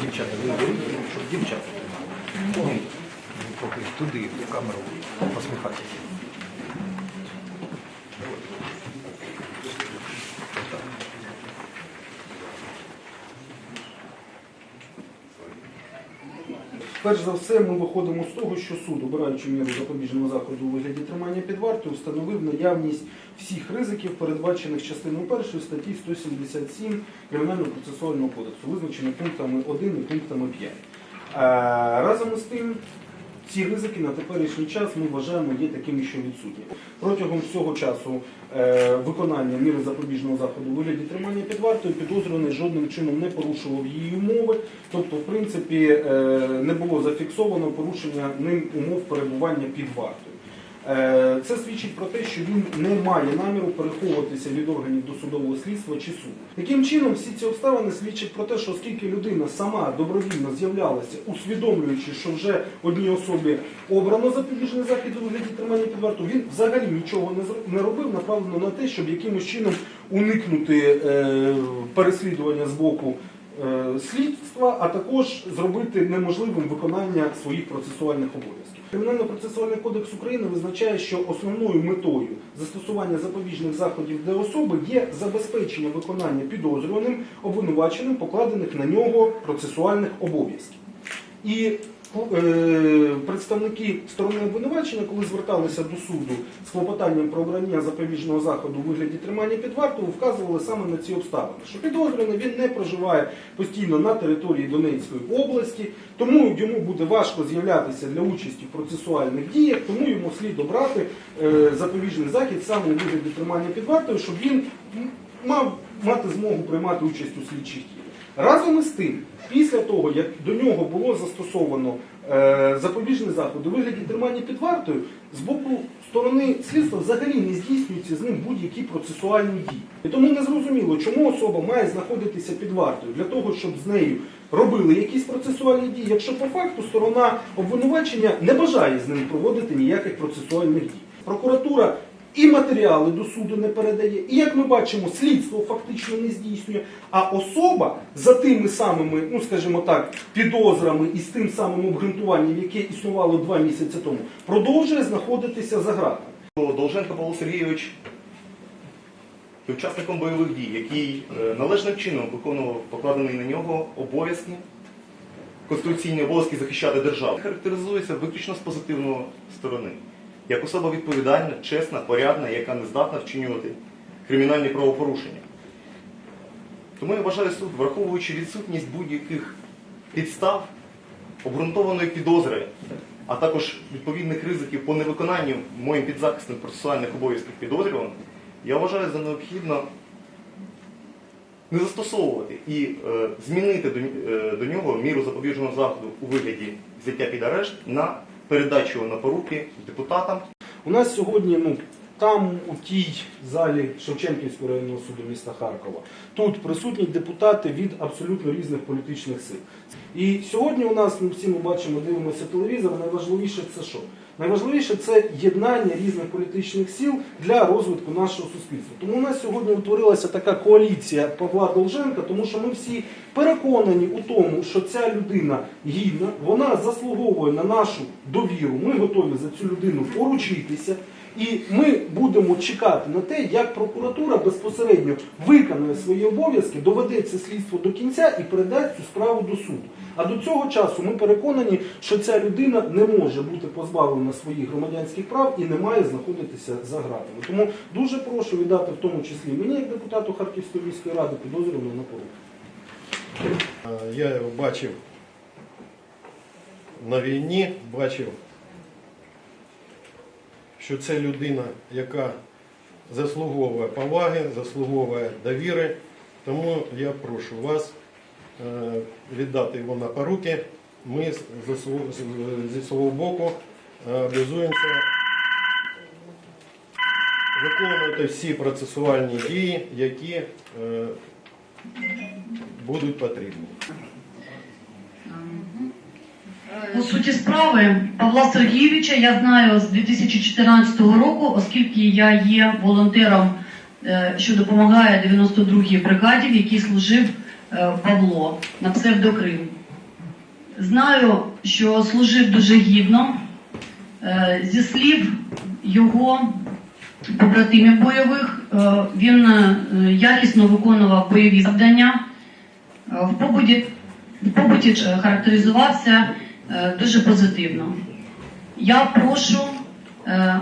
Дівчата, щоб дівчата туди, в камеру, посміхайтеся. Перш за все, ми виходимо з того, що суд, обираючи міру запобіжного заходу у вигляді тримання під вартою, встановив наявність всіх ризиків, передбачених частиною першої статті 177 Кримінального процесуального кодексу, визначених пунктами 1 і пунктами 5. Е, Разом із тим, ці ризики на теперішній час ми вважаємо є такими, що відсутні. Протягом всього часу е, виконання міри запобіжного заходу у вигляді тримання під вартою підозрюваний жодним чином не порушував її умови, тобто, в принципі, е, не було зафіксовано порушення ним умов перебування під вартою. Е, Це свідчить про те, що він не має наміру переховуватися від органів досудового слідства чи суду. Таким чином, всі ці обставини свідчать про те, що оскільки людина сама добровільно з'являлася, усвідомлюючи, що вже одній особі обрано запобіжний захід у вигляді тримання під вартою, він взагалі нічого не робив, направлено на те, щоб якимось чином уникнути е, переслідування з боку слідства, а також зробити неможливим виконання своїх процесуальних обов'язків. Кримінально-процесуальний кодекс України визначає, що основною метою застосування запобіжних заходів для особи є забезпечення виконання підозрюваним обвинуваченим покладених на нього процесуальних обов'язків. І е, представники сторони обвинувачення, коли зверталися до суду з клопотанням про обрання запобіжного заходу у вигляді тримання під вартою, вказували саме на ці обставини, що підозрюваний він не проживає постійно на території Донецької області, тому йому буде важко з'являтися для участі в процесуальних діях, тому йому слід обрати е, запобіжний захід саме у вигляді тримання під вартою, щоб він мав мати змогу приймати участь у слідчих діях. Разом із тим, після того, як до нього було застосовано е, запобіжний заход у вигляді тримання під вартою, з боку сторони слідства взагалі не здійснюються з ним будь-які процесуальні дії. І тому не зрозуміло, чому особа має знаходитися під вартою для того, щоб з нею робили якісь процесуальні дії, якщо по факту сторона обвинувачення не бажає з ним проводити ніяких процесуальних дій. Прокуратура і матеріали до суду не передає, і як ми бачимо, слідство фактично не здійснює. А особа за тими самими, ну скажімо так, підозрами і з тим самим обґрунтуванням, яке існувало два місяці тому, продовжує знаходитися за ґратами. Долженко Павло Сергійович є учасником бойових дій, який е, належним чином виконував покладені на нього обов'язки, конституційні обов'язки захищати державу. Характеризується виключно з позитивної сторони. Як особа відповідальна, чесна, порядна, яка не здатна вчинювати кримінальні правопорушення. Тому я вважаю суд, враховуючи відсутність будь-яких підстав, обґрунтованої підозри, а також відповідних ризиків по невиконанню моїм підзахисним процесуальних обов'язків підозрюваних, я вважаю за необхідно не застосовувати і е, змінити до, е, до нього міру запобіжного заходу у вигляді взяття під арешт на передачу на поруки депутатам У нас сьогодні, ну там у тій залі Шевченківського районного суду міста Харкова, тут присутні депутати від абсолютно різних політичних сил. І сьогодні у нас, ми всі ми бачимо, дивимося телевізор. Найважливіше це що? Найважливіше це єднання різних політичних сил для розвитку нашого суспільства. Тому у нас сьогодні утворилася така коаліція Павла Долженка, тому що ми всі переконані у тому, що ця людина гідна, вона заслуговує на нашу довіру. Ми готові за цю людину поручитися. І ми будемо чекати на те, як прокуратура безпосередньо виконує свої обов'язки, доведе це слідство до кінця і передасть цю справу до суду. А до цього часу ми переконані, що ця людина не може бути позбавлена своїх громадянських прав і не має знаходитися за ґратами. Тому дуже прошу віддати в тому числі мені, як депутату Харківської міської ради, підозрюваного на поруку. Е, Я його бачив на війні, бачив, що це людина, яка заслуговує поваги, заслуговує довіри. Тому я прошу вас е, віддати його на поруки. Ми зі свого- боку е, обов'язуємося виконувати всі процесуальні дії, які е, будуть потрібні. По суті справи Павла Сергійовича я знаю з 2014 року, оскільки я є волонтером, е, що допомагає 92-й бригаді, в якій служив е, Павло на псевдокрим. Знаю, що служив дуже гідно. Е, Зі слів його побратимів бойових, він якісно виконував бойові завдання. В побуті, в побуті характеризувався дуже позитивно. Я прошу е,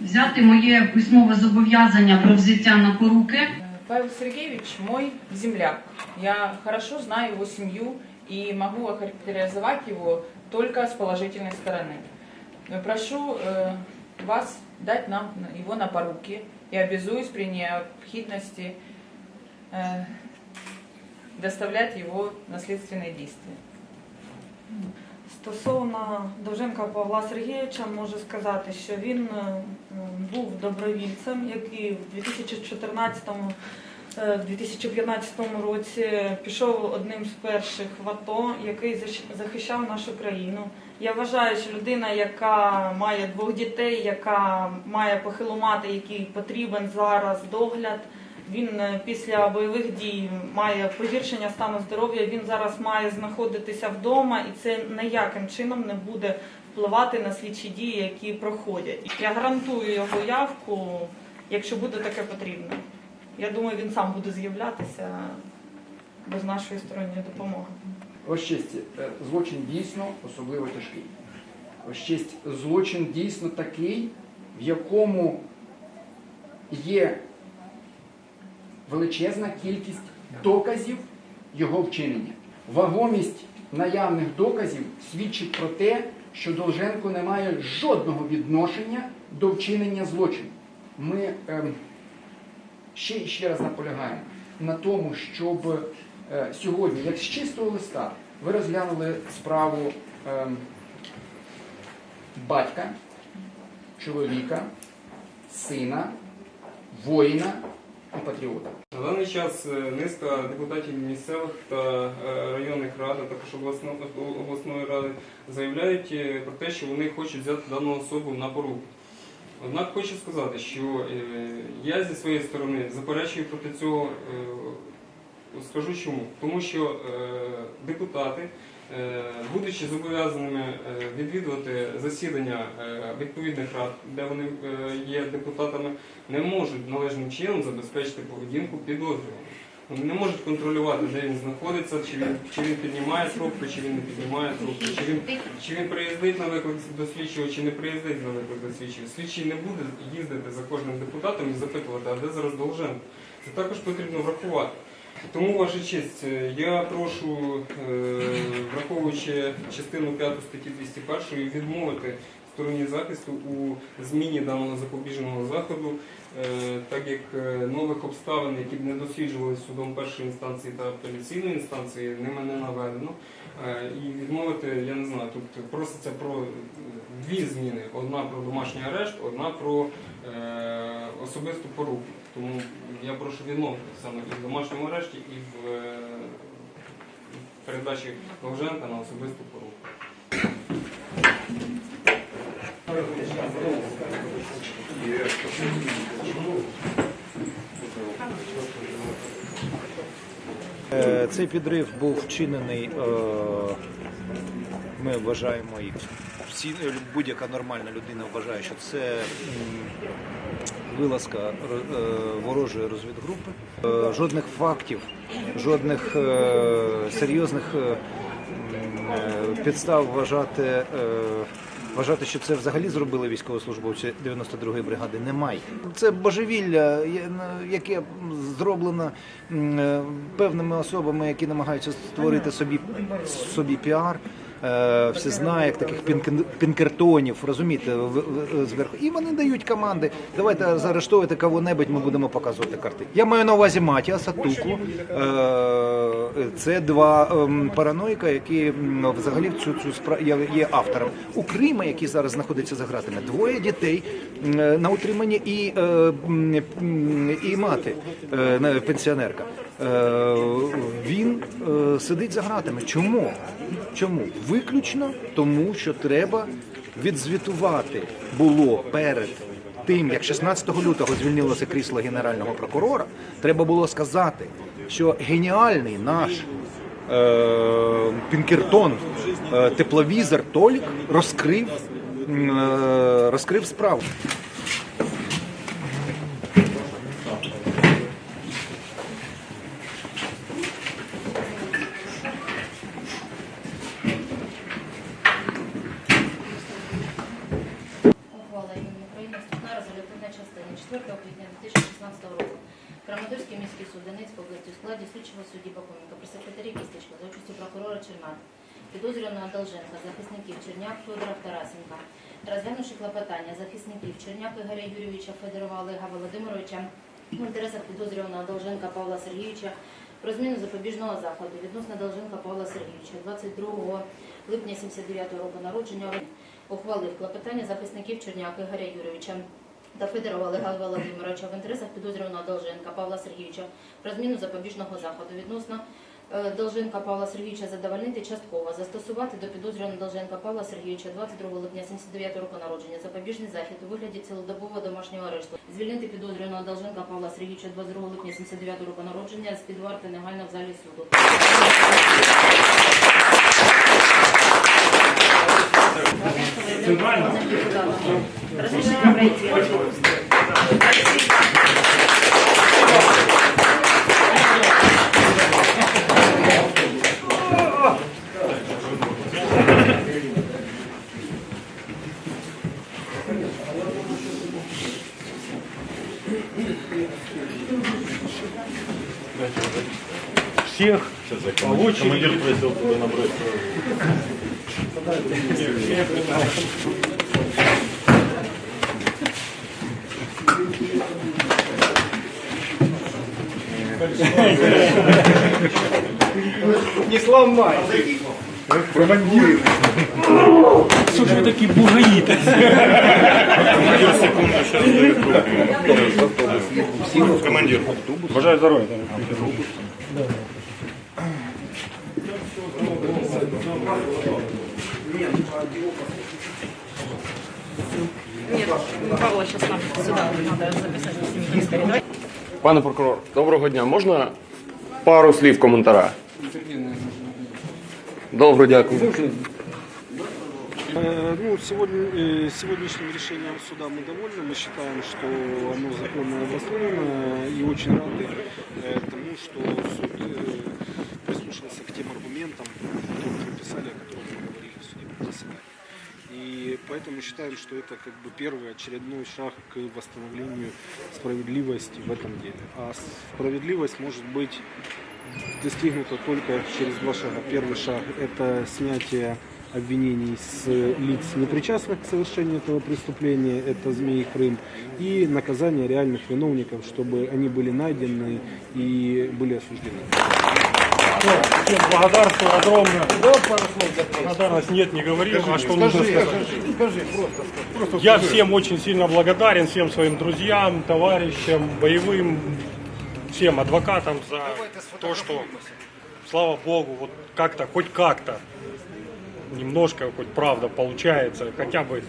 взяти моє письмове зобов'язання про взяття на поруки. Павел Сергеевич мой земляк. Я хорошо знаю его семью и могу охарактеризовать его только с положительной стороны. Но прошу э, вас дать нам его на поруки и обязуюсь при необходимости э, доставлять его на следственные действия. Стосовно Довженка Павла Сергійовича можу сказати, що він е, був добровільцем, який в 2014-2015 році пішов одним з перших в АТО, який захищав нашу країну. Я вважаю, що людина, яка має двох дітей, яка має похилу мати, який потрібен зараз догляд. Він е, після бойових дій має погіршення стану здоров'я. Він зараз має знаходитися вдома, і це ніяким чином не буде впливати на слідчі дії, які проходять. Я гарантую його явку, якщо буде таке потрібно. Я думаю, він сам буде з'являтися без нашої сторонньої допомоги. Ось честь, е, злочин дійсно особливо тяжкий. Ось честь, злочин дійсно такий, в якому є величезна кількість доказів його вчинення. Вагомість наявних доказів свідчить про те, що Долженко не має жодного відношення до вчинення злочину. Ми ем, ще і ще раз наполягаємо на тому, щоб е, сьогодні, як з чистого листа, ви розглянули справу ем, батька, чоловіка, сина, воїна і патріота. На даний час е, низка депутатів місцевих та е, районних рад, а також обласної, обласної ради заявляють е, про те, що вони хочуть взяти дану особу на поруку. Однак хочу сказати, що я зі своєї сторони заперечую проти цього. Скажу чому. Тому що депутати, будучи зобов'язаними е, відвідувати засідання е, відповідних рад, де вони е, є депутатами, не можуть належним чином забезпечити поведінку підозрюваного. Вони не можуть контролювати, де він знаходиться, чи він, чи він піднімає трубку, чи він не піднімає трубку, чи він, чи він приїздить на виклик до слідчого, чи не приїздить на виклик до слідчого. Слідчий не буде їздити за кожним депутатом і запитувати, а де зараз Довженко. Це також потрібно врахувати. Тому, ваша честь, е, я прошу, е, враховуючи частину 5 статті 201, відмовити стороні захисту у зміні даного запобіжного заходу, е, так як нових обставин, які б не досліджувалися судом першої інстанції та апеляційної інстанції, ними не наведено. Е, І відмовити, я не знаю, тут проситься про е, дві зміни: одна про домашній арешт, одна про е, особисту поруку. Тому я прошу відмовити саме і в домашньому арешті, і в е, передачі Довженка на особисту поруку. Е, Цей підрив був вчинений, е, ми вважаємо, і всі, е, будь-яка нормальна людина вважає, що це вилазка е, ворожої розвідгрупи. Е, Жодних фактів, жодних е, серйозних е, е, підстав вважати, е, вважати, що це взагалі зробили військовослужбовці 92-ї бригади, немає. Це божевілля, яке зроблено е, певними особами, які намагаються створити собі, собі піар. Е, всезнаєк, таких пінк- пінкертонів, розумієте, зверху. І вони дають команди. Давайте заарештовувати кого-небудь, ми будемо показувати карти. Я маю на увазі Матіаса, Туклу. Е, Це два ем, параноїка, які взагалі в цю цю справу є, автором. У Крима, який зараз знаходиться за гратами, двоє дітей е, на утриманні і, і мати пенсіонерка. Він е, сидить за гратами. Чому? Чому? Виключно тому, що треба відзвітувати було перед тим, як 16 лютого звільнилося крісло генерального прокурора, треба було сказати, що геніальний наш е, Пінкертон, е, тепловізор Толік розкрив, е, розкрив справу. Квітня 2016 року. Краматорський міський суд Донецької області у складі слідчого судді Бакоменка при секретарі Кістечко за участю прокурора Чернат, підозрюваного Долженка, захисників Черняк, Федоров, Тарасенка, розглянувши клопотання захисників Черняк Ігоря Юрійовича, Федорова Олега Володимировича в інтересах підозрюваного Долженка Павла Сергійовича про зміну запобіжного заходу відносно Долженка Павла Сергійовича 22 липня 79 року народження ухвалив клопотання захисників Черняк Ігоря Юрійовича та Федорова Олега Володимировича в інтересах підозрюваного Долженка Павла Сергійовича про зміну запобіжного заходу відносно е, Долженка Павла Сергійовича задовольнити частково, застосувати до підозрюваного Долженка Павла Сергійовича 22 липня 79 року народження запобіжний захід у вигляді цілодобового домашнього арешту. Звільнити підозрюваного Долженка Павла Сергійовича 22 липня 79 року народження з під варти негайно в залі суду. Центрально? Разрешено пройти. Всех. Командир просил туда набрать. Не сломай. Командир. Что же вы такие бугаи Командир. Бажаю здоровья. Да. здоров'я. Пане прокурор, доброго дня. Можна пару слів коментаря? Добре, дякую. Э, Ну, сегодня, э, сегодняшним решением суда мы довольны. Мы считаем, что оно законно и обоснованно и очень рады э, тому, что суд э, прислушался к тем аргументам, которые мы писали, о которых мы говорили Заседании. И поэтому считаем, что это как бы первый очередной шаг к восстановлению справедливости в этом деле. А справедливость может быть достигнуто только через два шага. Первый шаг – это снятие обвинений с лиц, непричастных к совершению этого преступления, это Змей Крым, и наказание реальных виновников, чтобы они были найдены и были осуждены. Всем благодарствую огромное. Благодарность нет, не говорил. А что нужно сказать? Я всем очень сильно благодарен, всем своим друзьям, товарищам, боевым, всем адвокатам за то, что, слава Богу, вот как-то, хоть как-то, немножко, хоть правда получается, хотя бы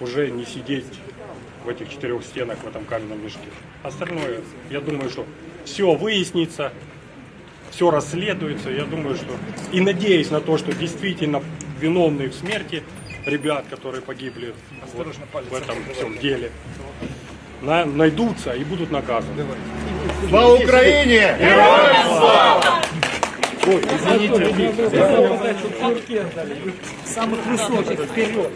уже не сидеть в этих четырех стенах, в этом каменном мешке. Остальное, я думаю, что все выяснится, все расследуется. Я думаю, что и надеюсь на то, что действительно виновные в смерти ребят, которые погибли вот в этом всем деле, на- найдутся и будут наказаны. Слава Україні! Самых высоких вперед!